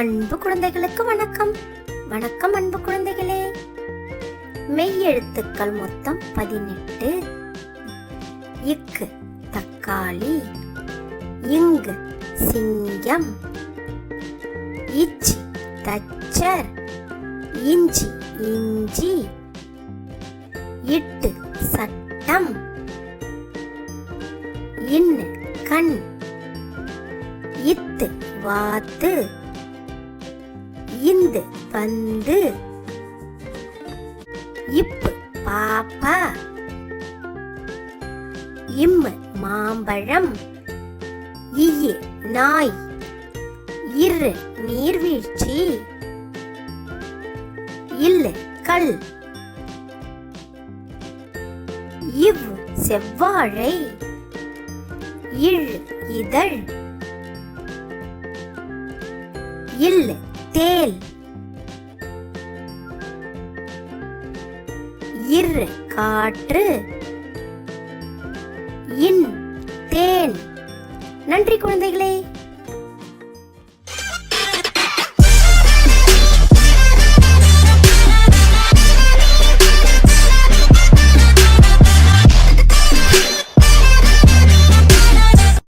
அன்பு குழந்தைகளுக்கு வணக்கம். வணக்கம் அன்பு குழந்தைகளே. மெய்யெழுத்துக்கள் மொத்தம் பதினெட்டு. இக்கு தக்காளி. இங்கு சிங்கம். இச்சி தச்சர். இஞ்சி இஞ்சி. இட்டு சட்டம். இன்னு கண். இத்து வாத்து. இந்து பந்து இப்பு பாப்பா. இம்மு மாம்பழம். இய்யு நாய். இரு நீர்வீழ்ச்சி. இல்லு கல். இவ் செவ்வாழை. இழ் இதழ். இல்லு தேல். இர் காற்று. இன் தேன். நன்றி குழந்தைகளே.